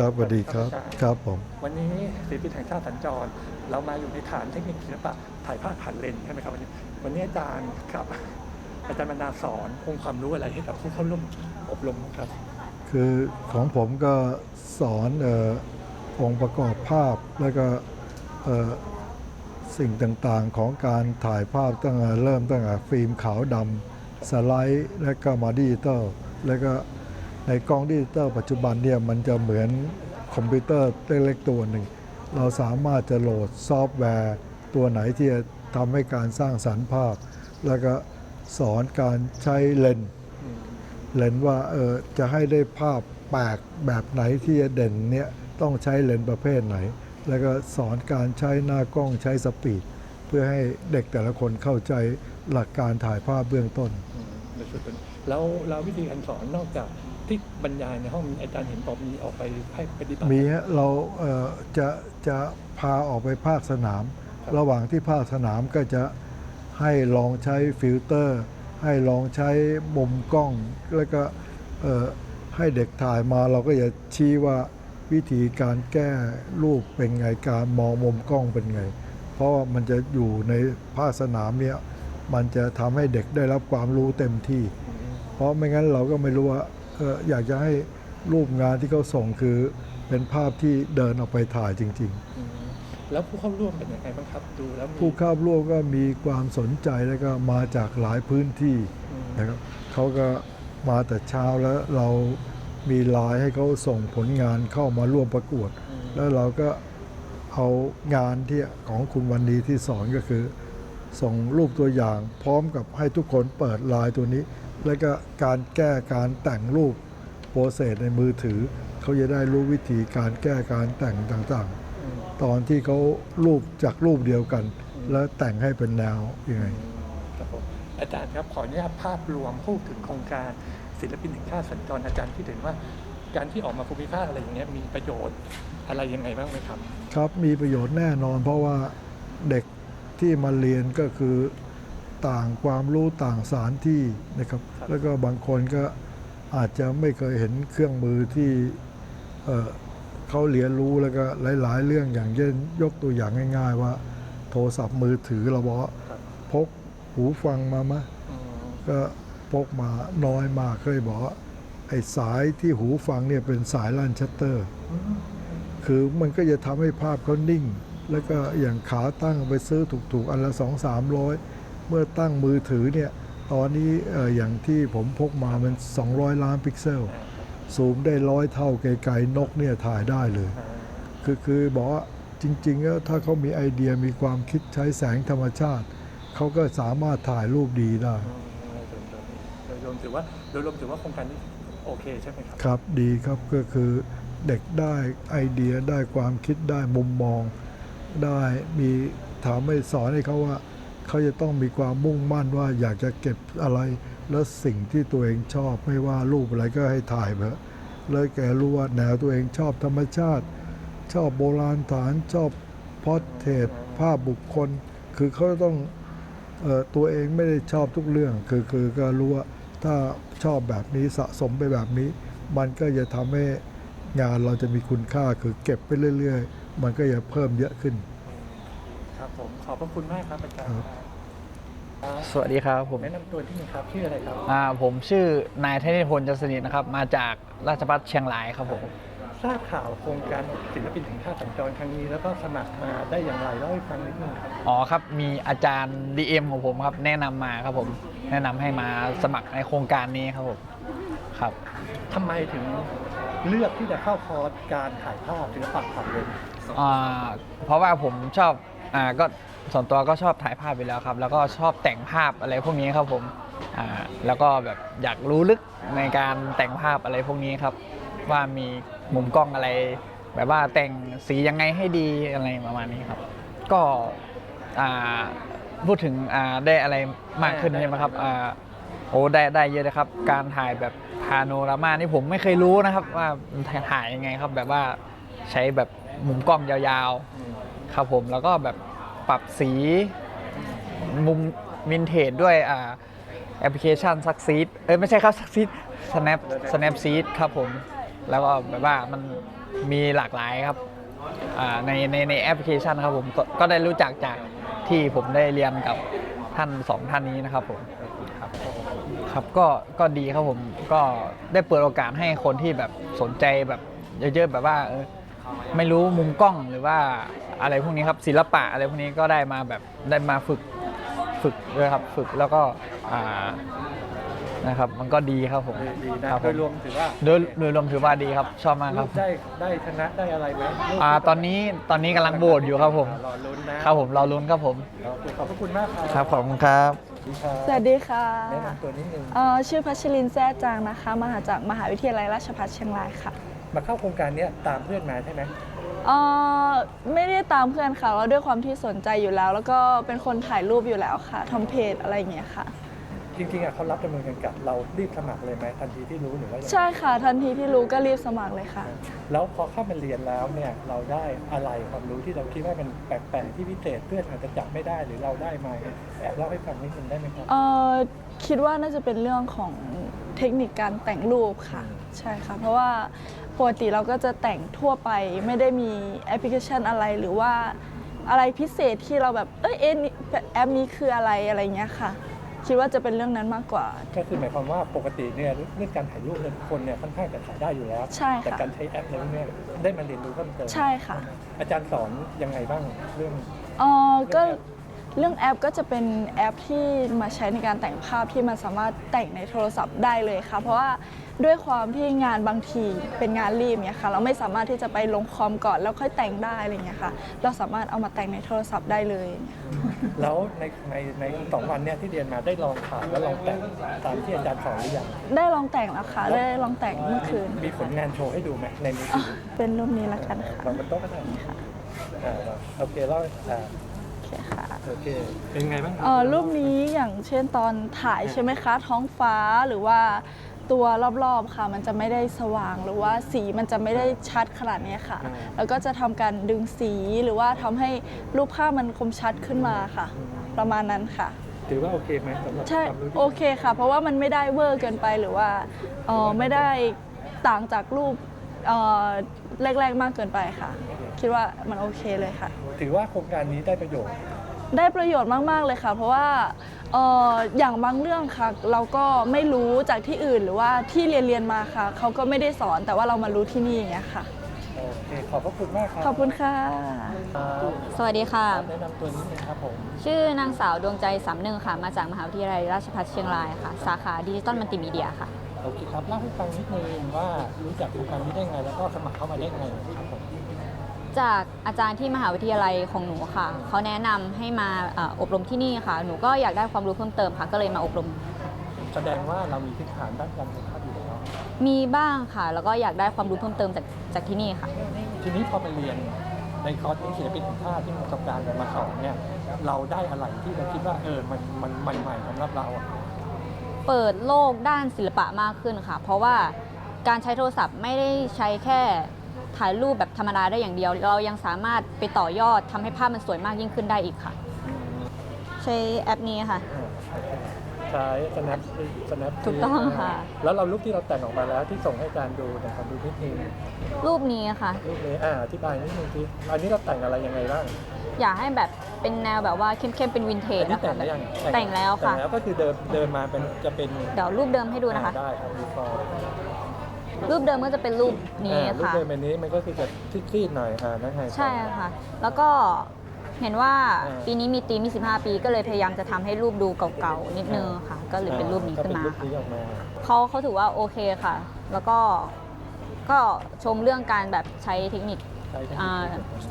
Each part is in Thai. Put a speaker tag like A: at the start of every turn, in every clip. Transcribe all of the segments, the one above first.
A: ครับสวัสดีครับ
B: อาจารย์
A: ครับผม
B: วันนี้ศิลปินแห่งชาติสัญจร เรามาอยู่ในฐานเทคนิคศิลปะถ่ายภาพผ่านเลนส์ใช่ไหมครับวันนี้วันนี้อาจารย์ครับ อาจารย์บรรณาสอนองค์ความรู้อะไรให้กับผู้เข้าร่วมอบรมครับ
A: คือของผมก็สอนเออองค์ประกอบภาพแล้วก็เอ่อสิ่งต่างๆของการถ่ายภาพตั้งแต่เริ่มตั้งแต่ฟิล์มขาวดำสไลด์ แล้วก็มาดิจิตอลแล้วก็ ในกล้องดิจิตอลปัจจุบันเนี่ยมันจะเหมือนคอมพิวเตอร์เล็กๆตัวหนึ่ง เราสามารถจะโหลดซอฟต์แวร์ ตัวไหนที่จะทำให้การสร้างสรรค์ภาพ แล้วก็สอนการใช้เลนเลนว่าเออจะให้ได้ภาพแปลกแบบไหนที่จะเด่นเนี่ยต้องใช้เลนประเภทไหน แล้วก็สอนการใช้หน้ากล้องใช้สปีด เพื่อให้เด็กแต่ละคนเข้าใจหลักการถ่ายภาพเบื้องต้น
B: ในส่วนตัวนี้แล้วแล้ววิธีการสอนนอกจาก ที่บรรยายในห้องอาจารย์เห็นบอกมีออกไปให้ปฏิบัติ
A: มีฮะเราเอ่อจะจะพาออกไปภาคสนาม
B: ครับ
A: ระหว่างที่ภาคสนามก็จะให้ลองใช้ฟิลเตอร์ ให้ลองใช้มุมกล้อง แล้วก็เอ่อให้เด็กถ่ายมาเราก็จะชี้ว่าวิธีการแก้รูปเป็นไงการมองมุมกล้องเป็นไง เพราะว่ามันจะอยู่ในภาคสนามเนี่ยมันจะทำให้เด็กได้รับความรู้เต็มที่
B: อืม
A: เพราะไม่งั้นเราก็ไม่รู้ว่าเอออยากจะให้รูปงานที่เขาส่งคือเป็นภาพที่เดินออกไปถ่ายจริง
B: อืมแล้วผู้เข้าร่วมเป็นยังไงบ้างครับดูแล้วมี
A: ๆผู้เข้าร่วมก็มีความสนใจแล้วก็มาจากหลายพื้นที่
B: อืม
A: นะครับเขาก็มาแต่เช้าแล้วเรามีไลน์ให้เขาส่งผลงานเข้ามาร่วมประกวด
B: อืม
A: แล้วเราก็เอางานที่ของคุณวันดีที่สอนก็คือ ส่งรูปตัวอย่างพร้อมกับให้ทุกคนเปิดไลน์ตัวนี้ แล้วก็การแก้การแต่งรูปโปรเซสในมือถือ เขาจะได้รู้วิธีการแก้การแต่งต่าง
B: อืม
A: ๆตอนที่เขารูปจากรูปเดียวกัน แล้วแต่งให้เป็นแนวยังไง
B: ครับผมอาจารย์ครับขออนุญาตภาพรวมพูดถึงโครงการศิลปินแห่งชาติสัญจรอาจารย์คิดเห็นว่า การที่ออกมาภูมิภาคอะไรอย่างเงี้ยมีประโยชน์อะไรยังไงบ้างไหมครับ
A: ครับมีประโยชน์แน่นอน เพราะว่าเด็กที่มาเรียนก็คือ ต่างความรู้ต่างสถารที่นะครับ
B: ครับ
A: แล้วก็บางคนก็อาจจะไม่เคยเห็นเครื่องมือที่เอ่อเขาเรียนรู้แล้วก็หลาย ๆ เรื่องอย่างเช่นยกตัวอย่างง่าย ๆ ว่า โทรศัพท์มือถือเราบอกว่า
B: ครับ
A: พกหูฟังมามะ
B: อืม
A: ก็พกมาน้อยมากเคยบอกว่าไอ้สายที่หูฟังเนี่ยเป็นสายลั่นชัตเตอร์
B: อืม
A: คือมันก็จะทำให้ภาพเขานิ่ง แล้วก็อย่างขาตั้งไปซื้อถูกๆ อันละสองสามร้อย เมื่อตั้งมือถือเนี่ยตอนนี้เอ่ออย่างที่ผมพกมามัน 200 ล้านพิกเซล
B: อ่าครับ
A: ซูมได้ร้อยเท่าไกลๆนกเนี่ยถ่ายได้เลย
B: อ่า
A: คือคือบอกว่าจริงๆแล้วถ้าเขามีไอเดียมีความคิดใช้แสงธรรมชาติ เขาก็สามารถถ่ายรูปดีได้
B: อืมโดยรวมถือว่าโดยรวมถือว่าโครงการนี้โอเคใช่ไหมครับ
A: ครับดีครับก็คือเด็กได้ไอเดียได้ความคิดได้มุมมอง ได้มีถามให้สอนให้เขาว่า เขาจะต้องมีความมุ่งมั่นว่าอยากจะเก็บอะไร แล้วสิ่งที่ตัวเองชอบไม่ว่ารูปอะไรก็ให้ถ่ายไปแล้วแกรู้ว่าแนวตัวเองชอบธรรมชาติ ชอบโบราณฐานชอบพอร์เทรตภาพบุคคล คือเขาต้องออตัวเองไม่ได้ชอบทุกเรื่อง คือคือก็รู้ว่าถ้าชอบแบบนี้สะสมไปแบบนี้ มันก็จะทำให้งานเราจะมีคุณค่าคือเก็บไปเรื่อย ๆ มันก็จะเพิ่มเยอะขึ้น
B: ครับผม ขอบพระคุณมากครับอาจารย์
C: สวัสดีครับผม
B: แนะนำตัวที่หนึ่งครับชื่ออะไรครับ
C: อ่าผมชื่อนายธนิพลจันทร์สนิทนะครับ มาจากราชภัฏเชียงรายครับผม
B: ทราบข่าวโครงการศิลปินแห่งชาติสัญจรครั้งนี้แล้วก็สมัครมาได้อย่างไรเล่าให้ฟังนิดนึงครับ
C: อ๋อครับมีอาจารย์ DM ของผมครับ แนะนำมาครับผมแนะนำให้มาสมัครในโครงการนี้ครับผมครับ
B: ทำไมถึงเลือกที่จะเข้าคอร์สการถ่ายภาพศิลปะผ่านเลนส์
C: อ่าเพราะว่าผมชอบอ่าก็ ส่วนตัวก็ชอบถ่ายภาพไปแล้วครับ แล้วก็ชอบแต่งภาพอะไรพวกนี้ครับผมอ่าแล้วก็แบบอยากรู้ลึกในการแต่งภาพอะไรพวกนี้ครับ ว่ามีมุมกล้องอะไร แบบว่าแต่งสียังไงให้ดีอะไรประมาณนี้ครับ ก็อ่าพูดถึงอ่าได้อะไรมากขึ้นใช่ไหมครับอ่าโอ้ได้ได้เยอะเลยครับ การถ่ายแบบพาโนรามานี่ผมไม่เคยรู้นะครับ ว่าถ่ายยังไงครับแบบว่าใช้แบบมุมกล้องยาวๆ ครับผมแล้วก็แบบ ปรับสีมุมวินเทจด้วยอ่าแอปพลิเคชันซักซีดเอ้ยไม่ใช่ครับซักซีด snap snap seed ครับผม แล้วก็แบบว่ามันมีหลากหลายครับในในในแอปพลิเคชันครับผมก็ก็ได้รู้จักจากที่ผมได้เรียนกับท่านสองท่านนี้นะครับผมครับครับก็ก็ดีครับผมก็ได้เปิดโอกาสให้คนที่แบบสนใจแบบเยอะๆแบบว่าไม่รู้มุมกล้องหรือว่า อะไรพวกนี้ครับศิลปะอะไรพวกนี้ก็ได้มาแบบได้มาฝึกฝึกด้วยครับฝึกแล้วก็อ่านะครับ มันก็ดีครับผม
B: ดีนะครับโด
C: ผ
B: ยรวมถือว่า
C: โดยโดยรวมถือว่าดีครับ ชอบมากค
B: ลู
C: รับ
B: กได้ได้ชนะได้อะไรไหมลูก
C: อ่าตอนนี้ตอนนี้กำลังโบสอยู่ครับผม
B: รอลุ้นนะครับ
C: ผมรอลุ้นครับผม
B: โอเคขอบพระคุณมากครับ
C: ครับขอบคุณครับ
B: สวัสดีครับ
D: สวัสดีค่ะ
B: แนะนำตัวนิดนึง
D: เอ่อชื่อพัชรินแซ่จางนะคะมาจากมหาวิทยาลัยราชภัฏเชียงรายค่ะ
B: มาเข้าโครงการเนี้ยตามเพื่อนมาใช่ไหม
D: เอ่อไม่ได้ตามเพื่อนค่ะแล้วด้วยความที่สนใจอยู่แล้ว แล้วก็เป็นคนถ่ายรูปอยู่แล้วค่ะทำเพจอะไรอย่างเงี้ยค่ะ
B: จริงๆอะเขารับดำเนินการกับเรารีบสมัครเลยไหมทันทีที่รู้หรือว่ายังไง
D: ใช่ค่ะทันทีที่รู้ก็รีบสมัครเลยค่ะ
B: แล้วพอเข้ามาเรียนแล้วเนี่ยเราได้อะไรความรู้ที่เราคิดว่ามันแปลกๆที่พิเศษเพื่อนอาจจะจับไม่ได้หรือเราได้มาแอบเล่าให้ฟังนิดนึงได้ไหมครับ
D: เอ่อคิดว่าน่าจะเป็นเรื่องของ เทคนิคการแต่งรูปค่ะ
B: อืม
D: ใช่ค่ะ เพราะว่าปกติเราก็จะแต่งทั่วไปไม่ได้มีแอปพลิเคชันอะไรหรือว่าอะไรพิเศษที่เราแบบเอ้ยเอ็นแอปนี้คืออะไรอะไรเงี้ยค่ะ คิดว่าจะเป็นเรื่องนั้นมากกว่า
B: ก็คือหมายความว่าปกติเนี่ยเรื่องการถ่ายรูปเนี่ยคนเนี่ยค่อนข้างจะถ่ายได้อยู่แล้ว
D: ใช่ค่ะ
B: แต่การใช้แอปอะไรพวกเนี้ยได้มาเรียนรู้เพิ่มเติม
D: ใช่ค่ะ
B: อาจารย์สอนยังไงบ้างเรื่อง
D: เออก็ เรื่องแอปก็จะเป็นแอปที่มาใช้ในการแต่งภาพที่มันสามารถแต่งในโทรศัพท์ได้เลยค่ะ เพราะว่าด้วยความที่งานบางทีเป็นงานรีบเนี่ยค่ะ เราไม่สามารถที่จะไปลงคอมก่อนแล้วค่อยแต่งได้อะไรเงี้ยค่ะ เราสามารถเอามาแต่งในโทรศัพท์ได้เลย
B: แล้วในในในสองวันเนี่ยที่เรียนมาได้ลองถ่ายแล้วลองแต่งตามที่อาจารย์สอนหรือยัง
D: ได้ลองแต่งแล้วค่ะได้ลองแต่งเมื่อคืน
B: มีผลงานโชว์ให้ดูไหมในมือ
D: อะ
B: ถือ
D: เป็นรูปนี้ละกัน
B: วา
D: ค่ะ
B: งบนโต๊ะก็ได้อ่าโอเคแล้วอ่า
D: โอ เคค่ะ
B: โอเค เป็นไงบ้างค
D: เอ่อรูปนี้อย่างเช่นตอนถ่ายใช่ไหมคะ ท้องฟ้าหรือว่าตัวรอบๆค่ะ มันจะไม่ได้สว่างหรือว่าสีมันจะไม่ได้ชัดขนาดนี้ค่ะ แล้วก็จะทำการดึงสีหรือว่าทำให้รูปภาพมันคมชัดขึ้นมาค่ะ ประมาณนั้นค่ะ
B: ถือว่าโอเคไหมสำหรับ
D: ใช่
B: ความรู้ที่
D: โอเคค่ะ เพราะว่ามันไม่ได้เวอร์เกินไปหรือว่าเอ่อไม่ได้ต่างจากรูปเอ่อแรกๆมากเกินไปค่ะ คิดว่ามันโอเคเลยค่ะ
B: ถือว่าโครงการนี้ได้ประโยชน์
D: ได้ประโยชน์มาก ๆ เลยค่ะ เพราะว่าเอ่ออย่างบางเรื่องค่ะ เราก็ไม่รู้จากที่อื่นหรือว่าที่เรียนเรียนๆมาค่ะ เขาก็ไม่ได้สอนแต่ว่าเรามารู้ที่นี่อย่างเงี้ยค่ะ
B: โอเค ขอบพระคุณมากครับ
D: ขอบคุณค่ะ
B: ครับ
E: สวัสดีค่ะ
B: แนะนำตัวนิดนึงครับผม
E: ชื่อนางสาวดวงใจสามหนึ่งค่ะ มาจากมหาวิทยาลัยราชภัฏเชียงรายค่ะ สาขาดิจิตอลมัลติมีเดียค่ะ
B: โอเคครับเล่าให้ฟังนิดนึงว่ารู้จักโครงการนี้ได้ไง แล้วก็สมัครเข้ามาได้ไงครับผม
E: จากอาจารย์ที่มหาวิทยาลัยของหนูค่ะ เขาแนะนำให้มาเอ่ออบรมที่นี่ค่ะ หนูก็อยากได้ความรู้เพิ่มเติมค่ะ ก็เลยมาอบรม
B: แสดงว่าเรามีพื้นฐานด้านการถ่ายภาพอยู่แล้ว
E: มีบ้างค่ะ แล้วก็อยากได้ความรู้เพิ่มเติมจากจากที่นี่ค่ะ
B: ทีนี้พอไปเรียนในคอร์สนี้ศิลปินแห่งชาติที่มีประสบการณ์มาสอนเนี่ย เราได้อะไรที่เราคิดว่าเออมันมันใหม่ๆสำหรับเราอะ
E: เปิดโลกด้านศิลปะมากขึ้นค่ะ เพราะว่าการใช้โทรศัพท์ไม่ได้ใช้แค่ ถ่ายรูปแบบธรรมดาได้อย่างเดียว เรายังสามารถไปต่อยอดทำให้ภาพมันสวยมากยิ่งขึ้นได้อีกค่ะ ใช้แอปนี้ค่ะ
B: ใช้ snap snap
E: ถูกต้องค่ะ
B: แล้วเรารูปที่เราแต่งออกมาแล้วที่ส่งให้อาจารย์ดูเนะครับดูนิดนึง
E: รูปนี้ค่ะ
B: รูปนี้อ่าอธิบายนิดนึงทีอันนี้เราแต่งอะไรยังไงบ้าง
E: อยากให้แบบเป็นแนวแบบว่าเข้มๆเป็นวินเทจ
B: อันนี้
E: นะ
B: แต่
E: คะ
B: งแล้วยัง
E: แต่งแล้วค่ะ
B: แต่งแล้วก็คือเดินเดินมาเป็นจะเป็น
E: เดี๋ยวรูปเดิมให้ดูนะคะ
B: อ่าได้ครับดีฟอ ร์
E: รูปเดิมก็จะเป็นรูปนี้
B: รูป
E: ค่ะ
B: เดินแบบนี้มันก็คือจะซีดๆหน่อยอ่านั่นไง
E: ใช่ค่ะ แล้วก็เห็นว่า
B: อ่า
E: ปีนี้มีตีม15ปีก็เลยพยายามจะทำให้รูปดูเก่าๆนิดนึงค่ะ ก็เลยเป็นรูปนี้ขึ้นมา
B: ก็เป็รูป
E: ค่ะ
B: นี้ออกมา
E: เขาเขาถือว่าโอเคค่ะ แล้วก็ก็ชมเรื่องการแบบใช้เทคนิค
B: ใช้ทั้ง
E: อ่า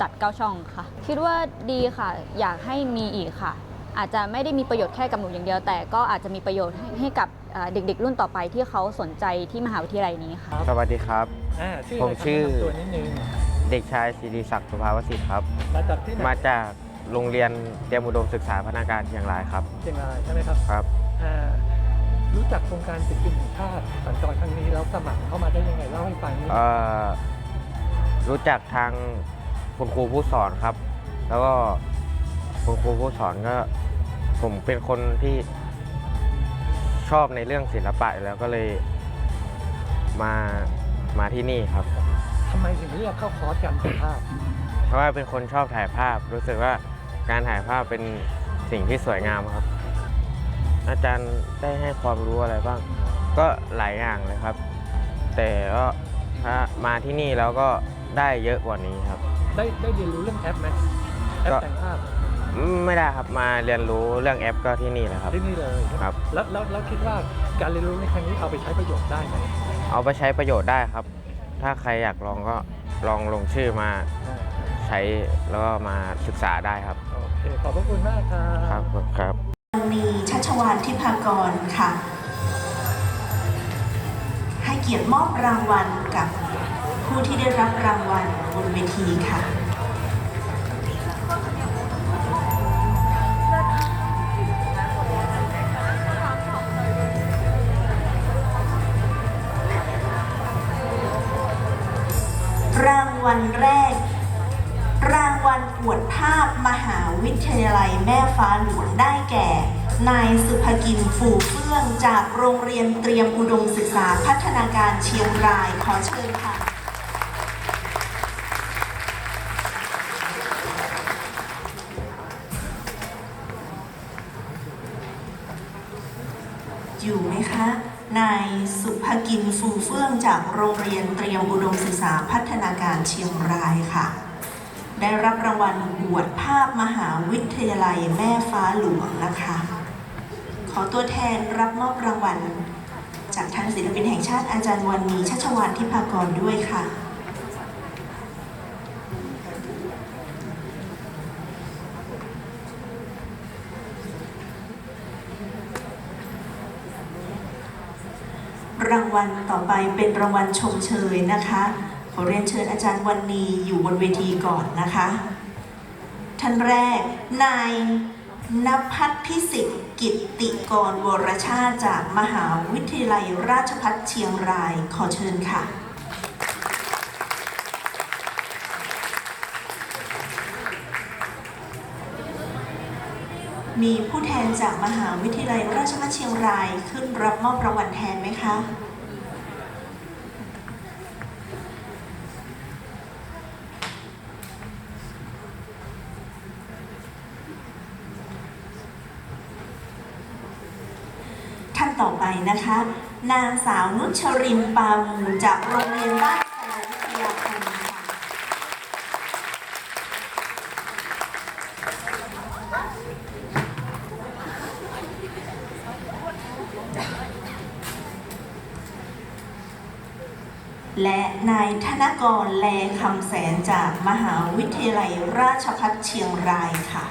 E: ตัดเก้าช่องค่ะ คิดว่าดีค่ะ อยากให้มีอีกค่ะ อาจจะไม่ได้มีประโยชน์แค่กับหนูอย่างเดียว แต่ก็อาจจะมีประโยชน์ให้ให้กับอ่าเด็กๆ รุ่นต่อไปที่เขาสนใจที่มหาวิทยาลัยนี้ค่ะ
F: สวัสดีครับ
B: อ่าชื่อ
F: ผม
B: อะไรครับ
F: ชื่อ
B: แนะนำตัวนิดนึง
F: เด็กชายศิริศักดิ์สุภาวสิทธิ์ครับ
B: มาจากที่ไหน
F: มาจากโรงเรียนเตรียมอุดมศึกษาพนักงานเชียงรายครับ
B: เชียงรายใช่ไหมครับ
F: ครับ
B: อ่ารู้จักโครงการศิลปินแห่งชาติสัญจรครั้งนี้แล้วสมัครเข้ามาได้ยังไงเล่าให้ฟังนิดนึง
F: เอ่อรู้จักทางคุณครูผู้สอนครับ แล้วก็ คุณครูผู้สอนก็ผมเป็นคนที่ชอบในเรื่องศิลปะอยู่แล้วก็เลยมามาที่นี่ครับ
B: คทำไมถึงเลือกเข้าคอร์สการถ่ายภาพ
F: เพราะว่าเป็นคนชอบถ่ายภาพ รู้สึกว่าการถ่ายภาพเป็นสิ่งที่สวยงามครับ อาจารย์ได้ให้ความรู้อะไรบ้าง ก็หลายอย่างเลยครับ แต่ก็ถ้ามาที่นี่แล้วก็ได้เยอะกว่านี้ครับ
B: ได้ได้เรียนรู้เรื่องแอปไหมแอป
F: ก็
B: แต่งภาพ
F: อืม ไม่ได้ครับมาเรียนรู้เรื่องแอปก็ที่นี่แหละครับ
B: ที่นี่เลย
F: ครับ
B: แล้วแล้วแล้วคิดว่าการเรียนรู้ในครั้งนี้เอาไปใช้ประโยชน์ได้ไหม
F: เอาไปใช้ประโยชน์ได้ครับ ถ้าใครอยากลองก็ลองลงชื่อมา
B: อ่า
F: ใช้แล้วก็มาศึกษาได้ครับ
B: โอเคขอบพระคุณมากครับ
F: ครับครับ
G: มีชัชวานทิพากรค่ะ ให้เกียรติมอบรางวัลกับผู้ที่ได้รับรางวัลบนเวทีค่ะ จากโรงเรียนเตรียมอุดมศึกษาพัฒนาการเชียงรายขอเชิญค่ะ อยู่ไหมคะ นายสุภกินฟูเฟื่องจากโรงเรียนเตรียมอุดมศึกษาพัฒนาการเชียงรายค่ะ ได้รับรางวัลอวดภาพมหาวิทยาลัยแม่ฟ้าหลวงนะคะ ขอตัวแทนรับมอบรางวัล จากทางศิลปินแห่งชาติอาจารย์วันนีชัชวานทิพากรด้วยค่ะรางวัลต่อไปเป็นรางวัลชมเชยนะคะ ขอเรียนเชิญอาจารย์วันนีอยู่บนเวทีก่อนนะคะ ท่านแรกนาย นภัทรพิสิทธิ์กิตติกรวรชาติจากมหาวิทยาลัยราชภัฏเชียงรายขอเชิญค่ะ มีผู้แทนจากมหาวิทยาลัยราชภัฏเชียงรายขึ้นรับมอบรางวัลแทนไหมคะ ต่อไปนะคะ นางสาวนุชรินปามูจากโรงเรียนบ้านแสงวิทยาคมค่ะและนายธนกรแลคำแสนจากมหาวิทยาลัยราชภัฏเชียงรายค่ะ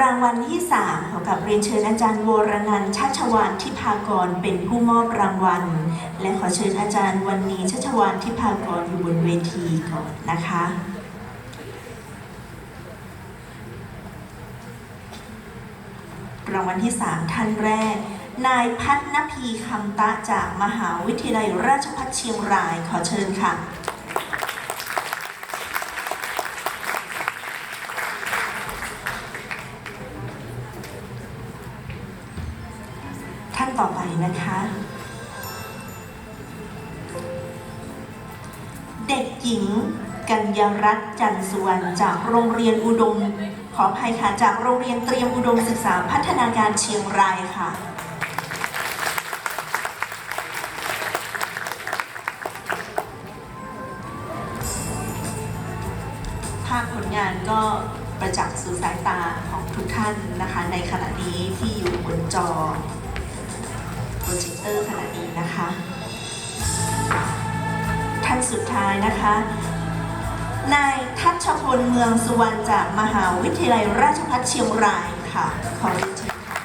G: รางวัลที่ 3 ขอกับเรียนเชิญอาจารย์วรนันท์ชัชวานทิพากรเป็นผู้มอบรางวัล และขอเชิญอาจารย์วันนี้ชัชวานทิพากรอยู่บนเวทีก่อนนะคะรางวัลที่ 3 ท่านแรก นายพัฒนพีคำตะจากมหาวิทยาลัยราชภัฏเชียงรายขอเชิญค่ะ ต่อไปนะคะ เด็กหญิง กัญญารัตน์จันทร์สุวรรณจากโรงเรียนอุดม ขออภัยค่ะจากโรงเรียนเตรียมอุดมศึกษาพัฒนาการเชียงรายค่ะภาพผลงานก็ประจักษ์สู่สายตาของทุกท่านนะคะ ในขณะนี้ที่อยู่บนจอ โปรเจคเตอร์ขณะนี้นะคะ ท่านสุดท้ายนะคะ นายทัชพลเมืองสุวรรณจากมหาวิทยาลัยราชภัฏเชียงรายค่ะ ขอเรียนเชิญค่ะ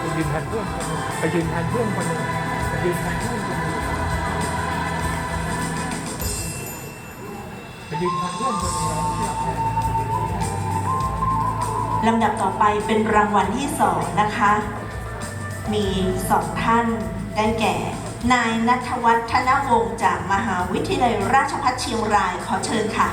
B: คยืนแทนเพื่อนคนหนึงไปยืนแทนเพื่อนคนหนึงไปยืนแทนเพื่อนคนหนึงไปยืนแทนเพื่อนคนหนึงแล้วที่รักแทน
G: ลำดับต่อไปเป็นรางวัลที่สองนะคะ มีสองท่านได้แก่ นายนัทวัฒน์ธนวงศ์จากมหาวิทยาลัยราชภัฏเชียงรายขอเชิญค่ะ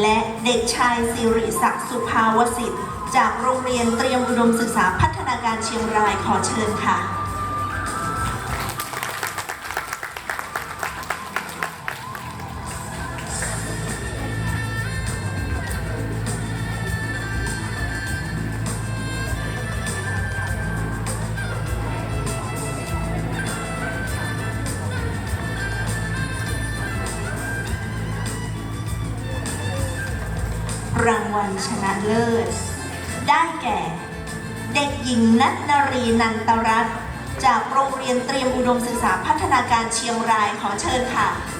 G: และเด็กชายสิริศักดิ์สุภาวสิทธิ์ จากโรงเรียนเตรียมอุดมศึกษาพัฒนาการเชียงรายขอเชิญค่ะ ชนะเลิศ ได้แก่ เด็กหญิงนัทนรีนันตรัตน์จากโรงเรียนเตรียมอุดมศึกษาพัฒนาการเชียงรายขอเชิญค่ะและ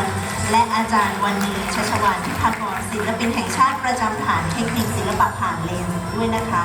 G: ร และอาจารย์วันนีชัชวานทิพากรศิลปินแห่งชาติประจำฐานเทคนิคศิลปะผ่านเลนด้วยนะคะ